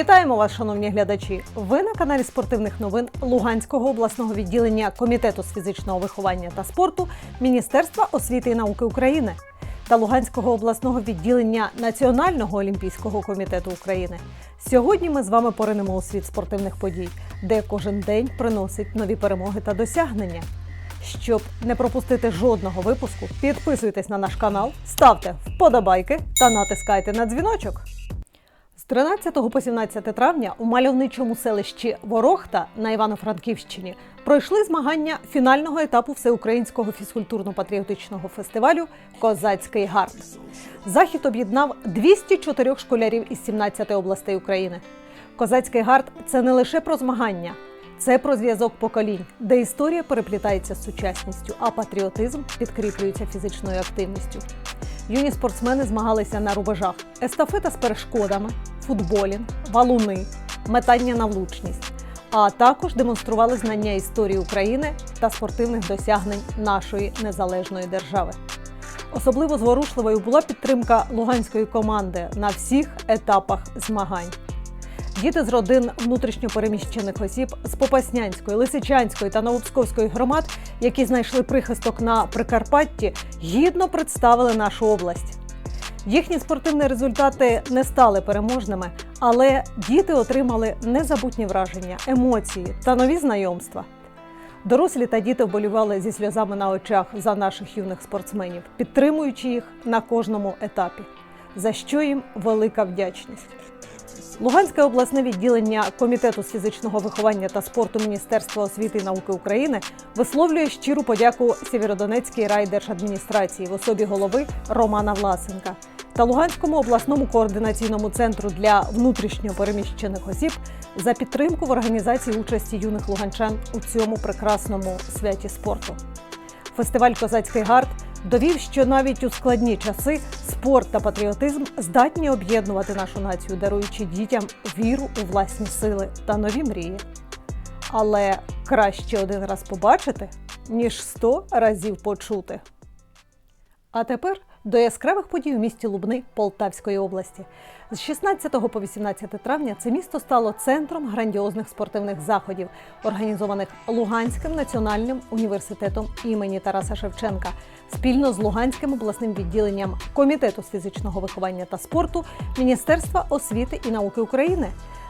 Вітаємо вас, шановні глядачі! Ви на каналі спортивних новин Луганського обласного відділення Комітету з фізичного виховання та спорту Міністерства освіти і науки України та Луганського обласного відділення Національного олімпійського комітету України. Сьогодні ми з вами поринемо у світ спортивних подій, де кожен день приносить нові перемоги та досягнення. Щоб не пропустити жодного випуску, підписуйтесь на наш канал, ставте вподобайки та натискайте на дзвіночок. З 13 по 17 травня у мальовничому селищі Ворохта на Івано-Франківщині пройшли змагання фінального етапу всеукраїнського фізкультурно-патріотичного фестивалю Козацький гард. Захід об'єднав 204 школярів із 17 областей України. Козацький гард це не лише про змагання, це про зв'язок поколінь, де історія переплітається з сучасністю, а патріотизм підкріплюється фізичною активністю. Юні спортсмени змагалися на рубежах: естафета з перешкодами, футболінг, валуни, метання на влучність, а також демонстрували знання історії України та спортивних досягнень нашої незалежної держави. Особливо зворушливою була підтримка луганської команди на всіх етапах змагань. Діти з родин внутрішньопереміщених осіб з Попаснянської, Лисичанської та Новопсковської громад, які знайшли прихисток на Прикарпатті, гідно представили нашу область. Їхні спортивні результати не стали переможними, але діти отримали незабутні враження, емоції та нові знайомства. Дорослі та діти вболівали зі сльозами на очах за наших юних спортсменів, підтримуючи їх на кожному етапі, за що їм велика вдячність. Луганське обласне відділення Комітету з фізичного виховання та спорту Міністерства освіти і науки України висловлює щиру подяку Сєвєродонецькій райдержадміністрації в особі голови Романа Власенка та Луганському обласному координаційному центру для внутрішньо переміщених осіб за підтримку в організації участі юних луганчан у цьому прекрасному святі спорту. Фестиваль Козацький гард довів, що навіть у складні часи спорт та патріотизм здатні об'єднувати нашу націю, даруючи дітям віру у власні сили та нові мрії. Але краще один раз побачити, ніж сто разів почути. А тепер до яскравих подій у місті Лубни Полтавської області. З 16 по 18 травня це місто стало центром грандіозних спортивних заходів, організованих Луганським національним університетом імені Тараса Шевченка спільно з Луганським обласним відділенням Комітету з фізичного виховання та спорту Міністерства освіти і науки України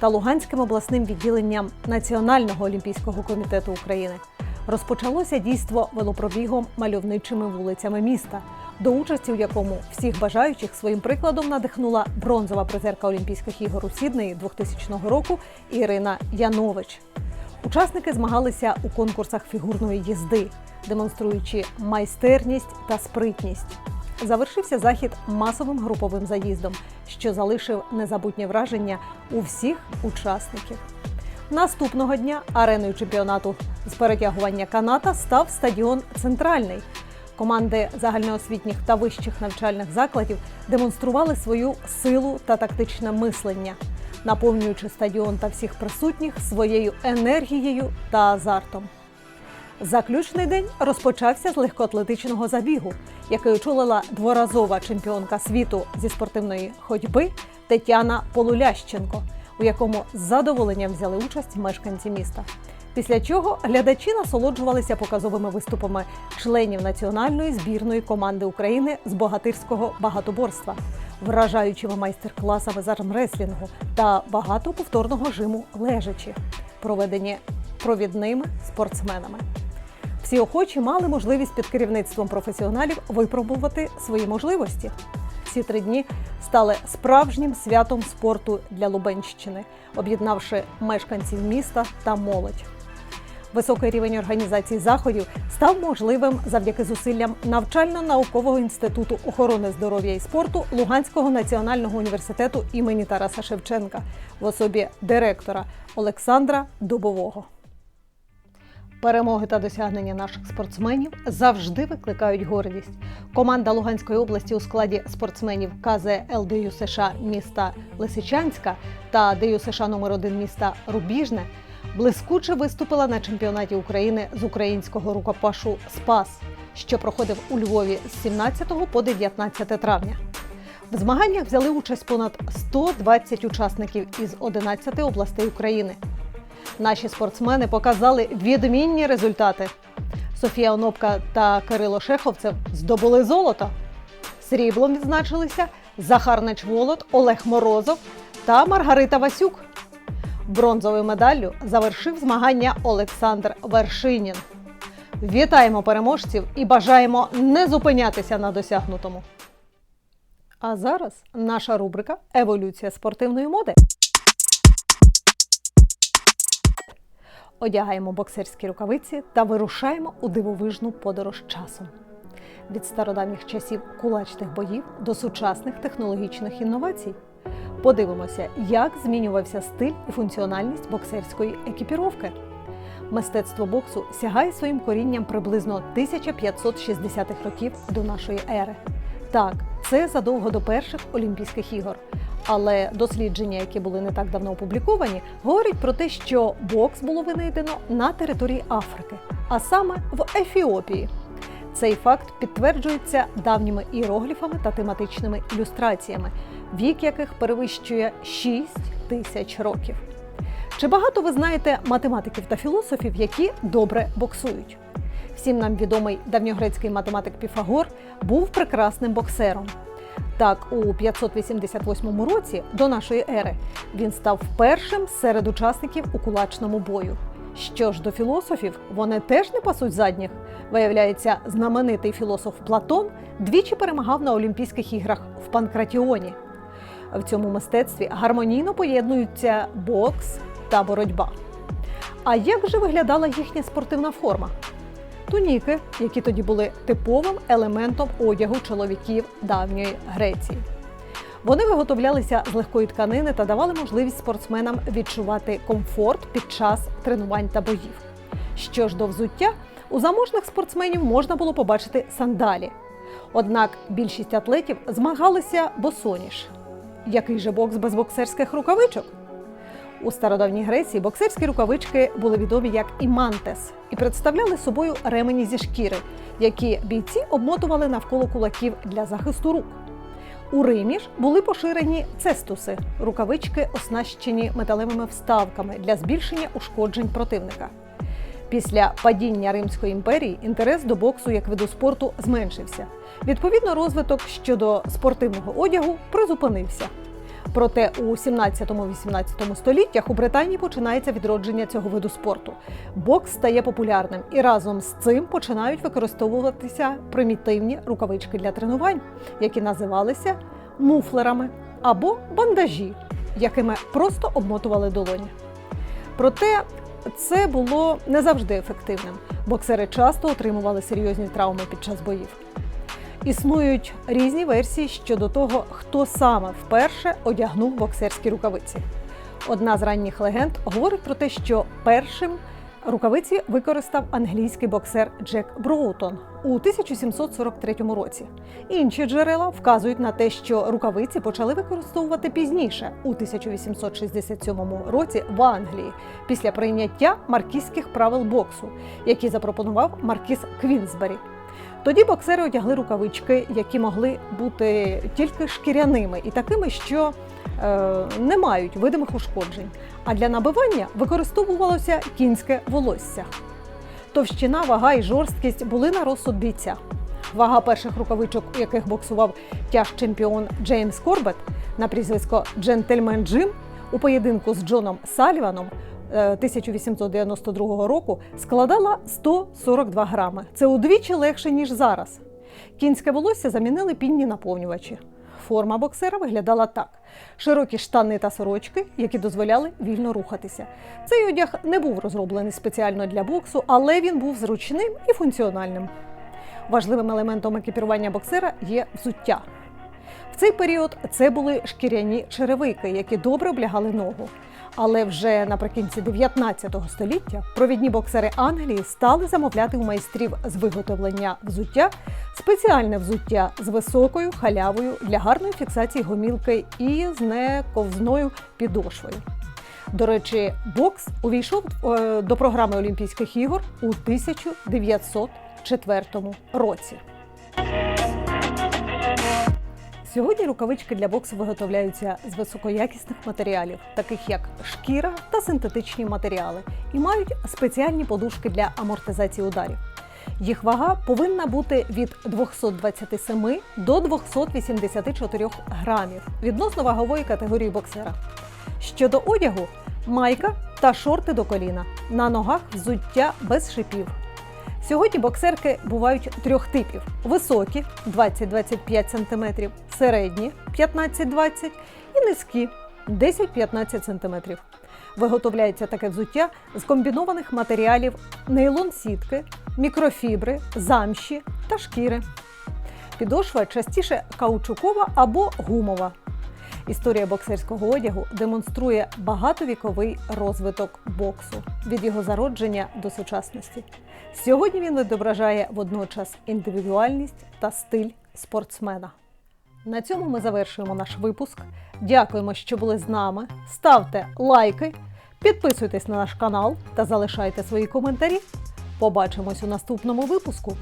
та Луганським обласним відділенням Національного олімпійського комітету України. Розпочалося дійство велопробігом мальовничими вулицями міста, до участі в якому всіх бажаючих своїм прикладом надихнула бронзова призерка Олімпійських ігор у Сіднеї 2000 року Ірина Янович. Учасники змагалися у конкурсах фігурної їзди, демонструючи майстерність та спритність. Завершився захід масовим груповим заїздом, що залишив незабутнє враження у всіх учасників. Наступного дня ареною чемпіонату з перетягування каната став стадіон Центральний. Команди загальноосвітніх та вищих навчальних закладів демонстрували свою силу та тактичне мислення, наповнюючи стадіон та всіх присутніх своєю енергією та азартом. Заключний день розпочався з легкоатлетичного забігу, який очолила дворазова чемпіонка світу зі спортивної ходьби Тетяна Полулященко, у якому з задоволенням взяли участь мешканці міста. Після чого глядачі насолоджувалися показовими виступами членів національної збірної команди України з богатирського багатоборства, вражаючими майстер-класами з армреслінгу та багатоповторного жиму лежачі, проведені провідними спортсменами. Всі охочі мали можливість під керівництвом професіоналів випробувати свої можливості. Ці три дні стали справжнім святом спорту для Лубенщини, об'єднавши мешканців міста та молодь. Високий рівень організації заходів став можливим завдяки зусиллям навчально-наукового інституту охорони здоров'я і спорту Луганського національного університету імені Тараса Шевченка в особі директора Олександра Дубового. Перемоги та досягнення наших спортсменів завжди викликають гордість. Команда Луганської області у складі спортсменів КЗ ЛДЮ США міста Лисичанська та ДЮ США номер 1 міста Рубіжне блискуче виступила на чемпіонаті України з українського рукопашу Спас, що проходив у Львові з 17 по 19 травня. В змаганнях взяли участь понад 120 учасників із 11 областей України. Наші спортсмени показали відмінні результати. Софія Онопка та Кирило Шеховцев здобули золото. Сріблом відзначилися Захар Нечволод, Олег Морозов та Маргарита Васюк. Бронзовою медаллю завершив змагання Олександр Вершинін. Вітаємо переможців і бажаємо не зупинятися на досягнутому. А зараз наша рубрика Еволюція спортивної моди. Одягаємо боксерські рукавиці та вирушаємо у дивовижну подорож часом. Від стародавніх часів кулачних боїв до сучасних технологічних інновацій. Подивимося, як змінювався стиль і функціональність боксерської екіпіровки. Мистецтво боксу сягає своїм корінням приблизно 1560-х років до нашої ери. Так, це задовго до перших Олімпійських ігор. Але дослідження, які були не так давно опубліковані, говорять про те, що бокс було винайдено на території Африки, а саме в Ефіопії. Цей факт підтверджується давніми іерогліфами та тематичними ілюстраціями, вік яких перевищує 6 тисяч років. Чи багато ви знаєте математиків та філософів, які добре боксують? Всім нам відомий давньогрецький математик Піфагор був прекрасним боксером. Так, у 588 році до нашої ери він став першим серед учасників у кулачному бою. Що ж до філософів, вони теж не пасуть задніх. Виявляється, знаменитий філософ Платон двічі перемагав на Олімпійських іграх в Панкратіоні. В цьому мистецтві гармонійно поєднуються бокс та боротьба. А як же виглядала їхня спортивна форма? Туніки, які тоді були типовим елементом одягу чоловіків давньої Греції. Вони виготовлялися з легкої тканини та давали можливість спортсменам відчувати комфорт під час тренувань та боїв. Що ж до взуття, у заможних спортсменів можна було побачити сандалі. Однак більшість атлетів змагалися босоніж. Який же бокс без боксерських рукавичок? У стародавній Греції боксерські рукавички були відомі як імантес і представляли собою ремені зі шкіри, які бійці обмотували навколо кулаків для захисту рук. У Римі ж були поширені цестуси рукавички, оснащені металевими вставками для збільшення ушкоджень противника. Після падіння Римської імперії інтерес до боксу як виду спорту зменшився. Відповідно, розвиток щодо спортивного одягу призупинився. Проте у 17-18 століттях у Британії починається відродження цього виду спорту. Бокс стає популярним і разом з цим починають використовуватися примітивні рукавички для тренувань, які називалися муфлерами або бандажі, якими просто обмотували долоні. Проте це було не завжди ефективним. Боксери часто отримували серйозні травми під час боїв. Існують різні версії щодо того, хто саме вперше одягнув боксерські рукавиці. Одна з ранніх легенд говорить про те, що першим рукавиці використав англійський боксер Джек Броутон у 1743 році. Інші джерела вказують на те, що рукавиці почали використовувати пізніше, у 1867 році в Англії, після прийняття маркізьких правил боксу, які запропонував маркіз Квінсбері. Тоді боксери одягли рукавички, які могли бути тільки шкіряними і такими, що е, не мають видимих ушкоджень. А для набивання використовувалося кінське волосся. Товщина, вага і жорсткість були на розсуд бійця. Вага перших рукавичок, у яких боксував тяж чемпіон Джеймс Корбет на прізвисько Джентльмен Джим у поєдинку з Джоном Саліваном 1892 року складала 142 грами. Це удвічі легше ніж зараз. Кінське волосся замінили пінні наповнювачі. Форма боксера виглядала так: широкі штани та сорочки, які дозволяли вільно рухатися. Цей одяг не був розроблений спеціально для боксу, але він був зручним і функціональним. Важливим елементом екіпірування боксера є взуття. В цей період це були шкіряні черевики, які добре облягали ногу. Але вже наприкінці 19 століття провідні боксери Англії стали замовляти у майстрів з виготовлення взуття спеціальне взуття з високою халявою для гарної фіксації гомілки і з нековзною підошвою. До речі, бокс увійшов е, до програми Олімпійських ігор у 1904 році. Сьогодні рукавички для боксу виготовляються з високоякісних матеріалів, таких як шкіра та синтетичні матеріали, і мають спеціальні подушки для амортизації ударів. Їх вага повинна бути від 227 до 284 грамів відносно вагової категорії боксера. Щодо одягу, майка та шорти до коліна. На ногах взуття без шипів. Сьогодні боксерки бувають трьох типів: високі 20-25 см, середні 15-20 і низькі 10-15 см. Виготовляється таке взуття з комбінованих матеріалів нейлон сітки, мікрофібри, замші та шкіри. Підошва частіше каучукова або гумова. Історія боксерського одягу демонструє багатовіковий розвиток боксу від його зародження до сучасності. Сьогодні він відображає водночас індивідуальність та стиль спортсмена. На цьому ми завершуємо наш випуск. Дякуємо, що були з нами. Ставте лайки, підписуйтесь на наш канал та залишайте свої коментарі. Побачимось у наступному випуску.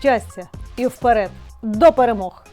Щастя і вперед! До перемог!